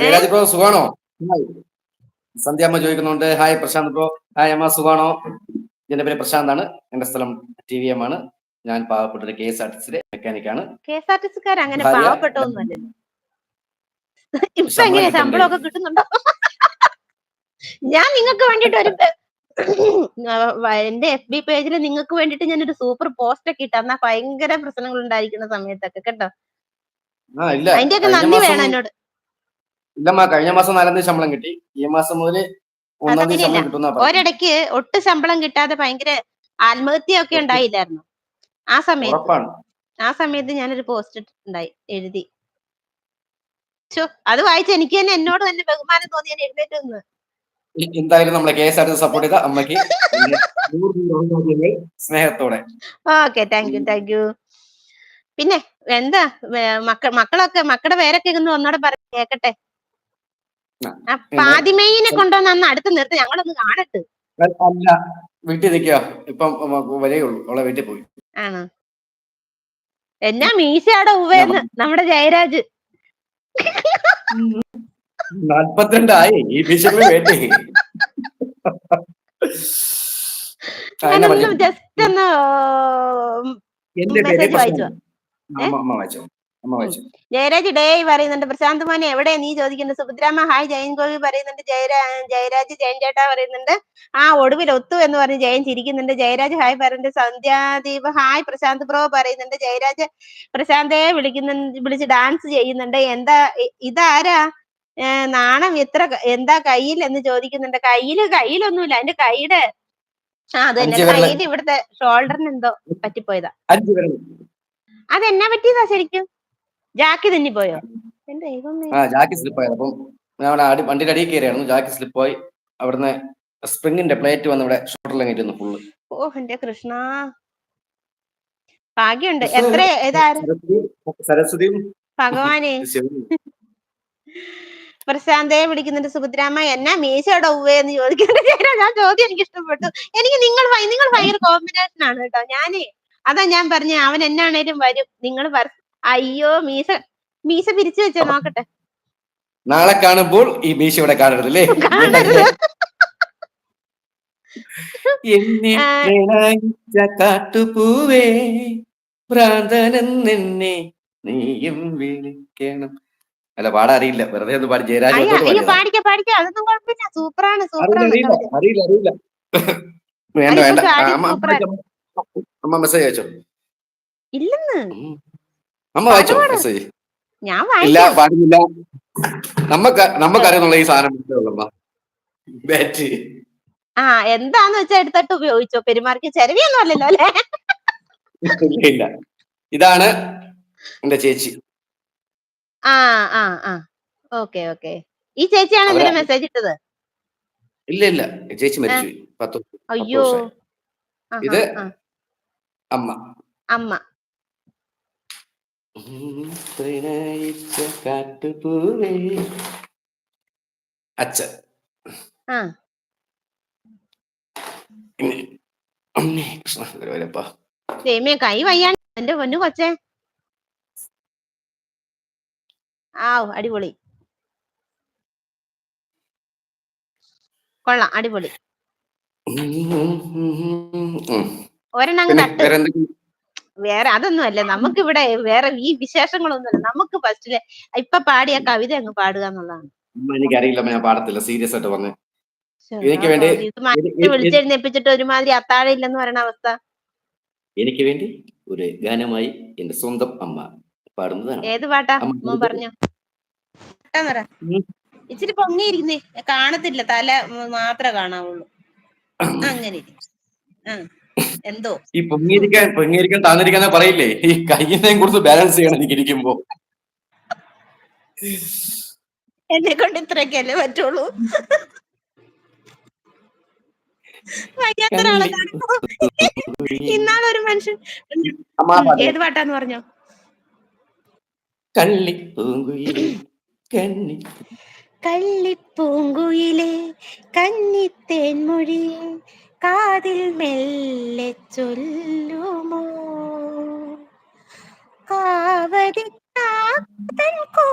Jayaraj bro സുഖാണോ? സന്ധ്യാമ്മ ചോദിക്കുന്നുണ്ട്. Hi Prashant bro. Hi അമ്മ സുഖാണോ? എന്റെ പേര് പ്രശാന്ത് ആണ്. എന്റെ സ്ഥലം ടി വി എം ആണ്. ഞാൻ പാവപ്പെട്ട ഒരു കെ എസ് ആർ ടി സിയിലെ മെക്കാനിക്കാണ് കെ എസ് ആർ ടി സിക്കാർ അങ്ങനെ ഭാര്യ- പാവപ്പെട്ടൊന്നുമല്ലല്ലോ ഇപ്പൊ ശമ്പളം എങ്ങനെയാ ശമ്പളമൊക്കെ കിട്ടുന്നുണ്ടോ? ഞാൻ നിങ്ങൾക്ക് വേണ്ടിട്ട് ഒരു എന്റെ എഫ് ബി പേജിൽ നിങ്ങൾക്ക് വേണ്ടിട്ട് ഞാൻ ഒരു സൂപ്പർ പോസ്റ്റ് ഒക്കെ ഇട്ട എന്നാ ഭയങ്കര പ്രശ്നങ്ങൾ ഉണ്ടായിരിക്കുന്ന സമയത്തൊക്കെ കേട്ടോ. അതിന്റെ ഒക്കെ നന്ദി വേണം എന്നോട്. ഇല്ലമ്മ കഴിഞ്ഞ മാസം നാലാം തീയതി ശമ്പളം കിട്ടി. ഈ മാസം മുതൽ ഒന്നാം തീയതി ശമ്പളം കിട്ടുന്ന ഒരിടയ്ക്ക് ഒട്ടും ശമ്പളം കിട്ടാതെ ഭയങ്കര ആത്മഹത്യ ഒക്കെ ഉണ്ടായില്ലായിരുന്നു. ആ സമയത്ത് ആ സമയത്ത് ഞാനൊരു പോസ്റ്റ് ഇട്ടിട്ടുണ്ടായി എഴുതി. അത് വായിച്ച് എനിക്ക് തന്നെ എന്നോട് തന്നെ ബഹുമാനം തോന്നി ഞാൻ എഴുന്നേറ്റ് നിന്ന്. എന്തായാലും നമ്മളെ കെ എസ് ആർ സപ്പോർട്ട് ചെയ്ത അമ്മയ്ക്ക് സ്നേഹത്തോടെ. Okay thank you thank you പിന്നെ എന്താ മക്ക മക്കളൊക്കെ മക്കളുടെ പേരൊക്കെ ഒന്ന് ഒന്നോടെ പറഞ്ഞു കേക്കട്ടെ? കൊണ്ടുവന്ന് അന്ന് അടുത്ത് നിർത്തി ഞങ്ങളൊന്ന് കാണട്ടെ. അല്ല വീട്ടിൽ നിൽക്കുക ഇപ്പം ഉള്ളൂ. അവളെ വീട്ടിൽ പോയി. ആണോ? എന്നാ മീശയുടെ ഉവയെന്ന് നമ്മുടെ ജയരാജ്. നാൽപ്പത്തിരണ്ടായി ഈ ബിഷപ്പിന് വേണ്ടി ജസ്റ്റ് ഒന്ന് പ്രശാന്ത്. വായിച്ചോ? അമ്മ അമ്മ വായിച്ചോ. ജയരാജ് ഡേ പറയുന്നുണ്ട് പ്രശാന്ത് മോനെ എവിടെ നീ ചോദിക്കുന്നുണ്ട് സുഭദ്രാമ്മ ഹായ് ജയൻ ഗോപി പറയുന്നുണ്ട് ജയരാ ജയരാജ് ജയൻ ചേട്ടാ പറയുന്നുണ്ട്. ആ ഒടുവിൽ ഒത്തു എന്ന് പറഞ്ഞ് ജയൻ ചിരിക്കുന്നുണ്ട്. ജയരാജ് ഹായ് പറയുന്നുണ്ട് സന്ധ്യാദീപ് ഹായ് പ്രശാന്ത് ബ്രോ പറയുന്നുണ്ട്. ജയരാജ് പ്രശാന്തേ വിളിക്കുന്നുണ്ട് വിളിച്ച് ഡാൻസ് ചെയ്യുന്നുണ്ട്. എന്താ ഇതാരാ? നാണം എത്ര എന്താ കയ്യിൽ എന്ന് ചോദിക്കുന്നുണ്ട്. കയ്യിൽ കയ്യിലൊന്നുമില്ല എന്റെ കൈയുടെ ആ അത് തന്നെ അഞ്ച് കയ്യിൽ ഇവിടുത്തെ ഷോൾഡറിന് എന്തോ പറ്റിപ്പോയതാ. അതെന്നാ പറ്റിയതാ ശരിക്കും? ജാക്കി തന്നെ പോയോ? എന്റെ ദൈവമേ. ആ ജാക്കി സ്ലിപ്പായത് അപ്പം ഞാൻ അവിടെ അടി വണ്ടിയുടെ അടിയിൽ കയറിയായിരുന്നു. ജാക്കി സ്ലിപ്പായി അവിടുന്ന് സ്പ്രിങ്ങിന്റെ പ്ലേറ്റ് വന്ന് ഇവിടെ ഷോൾഡറിലും കയറ്റുന്നു ഫുള്ള് ഓ എന്റെ കൃഷ്ണ. ഭാഗ്യുണ്ട് എത്ര സരസ്വതിയും ഭഗവാനെ. പ്രശാന്തയെ വിളിക്കുന്നുണ്ട് സുഭദ്രാമ്മ. എന്നാ മീശയുടെ ഉവ്വേ എന്ന് ചോദിക്കുന്നുണ്ട്. ഞാൻ ചോദ്യം എനിക്ക് ഇഷ്ടപ്പെട്ടു. എനിക്ക് നിങ്ങൾ നിങ്ങൾ ഭയങ്കര കോമ്പിനേഷൻ ആണ് കേട്ടോ. ഞാനേ അതാ ഞാൻ പറഞ്ഞ അവൻ എന്നാണേലും വരും. നിങ്ങൾ അയ്യോ മീശ മീശ പിരിച്ചു വെച്ചേ നോക്കട്ടെ നാളെ കാണുമ്പോൾ ഈ മീശ ഇവിടെ കാണരുതല്ലേ കാണരുത്. എന്നെ കാട്ടുപൂവേ ഭ്രാന്തനെന്നെ നീയും വിളിക്കണം അല്ല പാടാൻ അറിയില്ല വെറുതെ ഒന്ന് പാടി ജയരാജ്. പാടിക്ക പാടിക്ക അതൊന്നും കുഴപ്പമില്ല സൂപ്പറാണ് അറിയില്ല അറിയില്ല അറിയില്ല വേണ്ട വേണ്ട അമ്മ മെസ്സേജ് അയച്ചോ ഇല്ലെന്ന് ഉം. അമ്മ വായിച്ചോ മെസ്സേജ് ഞാൻ ഇല്ല പാടുന്നില്ല നമ്മക്ക് നമുക്കറിയാന്നുള്ള ഈ സാധനം ബാറ്ററി ആ എന്താന്ന് വെച്ചാ എടുത്തിട്ട് ഉപയോഗിച്ചോ? പെരുമാറിക്ക് ചെരവിയൊന്നും അല്ലല്ലോ അല്ലേ? ഇല്ല. ഇതാണ് എന്റെ ചേച്ചി. ആ ആ ആ. Okay okay. ഈ ചേച്ചിയാണ് അവരാ- മെസ്സേജ് ഇട്ടത്? ഇല്ല ഇല്ല. ചേച്ചി മരിച്ചു അയ്യോ. ഇത് അമ്മ. അമ്മ. പ്രണയിച്ച കാട്ടുപൂവേ അച്ഛൻ. ആ. കൈ എന്റെ പൊന്നു കൊച്ചേ. ആവ് അടിപൊളി. കൊള്ളാം അടിപൊളി. ഒരെണ്ണം തട്ട്. വേറെ അതൊന്നും അല്ല നമുക്ക് ഇവിടെ വേറെ ഈ വിശേഷങ്ങളൊന്നും അല്ല നമുക്ക് ഫസ്റ്റിൽ ഇപ്പൊ പാടിയ കവിത അങ്ങ് പാടുക എന്നുള്ളതാണ്. എനിക്കറിയില്ല ഞാൻ പാടത്തില്ല. സീരിയസ് ആയിട്ട് പറഞ്ഞു എനിക്ക് വേണ്ടി- വിളിച്ചെഴുന്നേപ്പിച്ചിട്ട് ഒരുമാതിരി അത്താഴ ഇല്ലെന്ന് പറയണ അവസ്ഥ. എനിക്ക് വേണ്ടി ഒരു ഗാനമായി എന്റെ സ്വന്തം അമ്മ പാടുന്നതാണ്. ഏത് പാട്ടാ? അമ്മ, പറഞ്ഞു. ഇച്ചിരി പൊങ്ങിയിരിക്കുന്നേ. കാണത്തില്ല. തല മാത്രമേ കാണാവുള്ളൂ. അങ്ങനെ. ആ. എന്തോ? ഈ പൊങ്ങിയിരിക്കാൻ പൊങ്ങിയിരിക്കാൻ താന്നിരിക്കാൻ പറയില്ലേ? ഈ കയ്യിനെയും കുറിച്ച് ബാലൻസ് ചെയ്യണം എനിക്ക് ഇരിക്കുമ്പോ. എന്നെ കൊണ്ട് ഇത്രയൊക്കെയല്ലേ പറ്റുള്ളൂ? വയ്യാത്തൊരാളെ ഇന്നാളൊരു മനുഷ്യൻ ഏത് പാട്ടാന്ന് പറഞ്ഞോ? കള്ളി പൂങ്കുയിലെ കണ്ണി കള്ളിപ്പൂങ്കുയിലെ കന്നിത്തേൻ മൊഴിയെ കാതിൽ മെല്ലെ ചൊല്ലുമോ? കാവതി കാത്തൻ കോ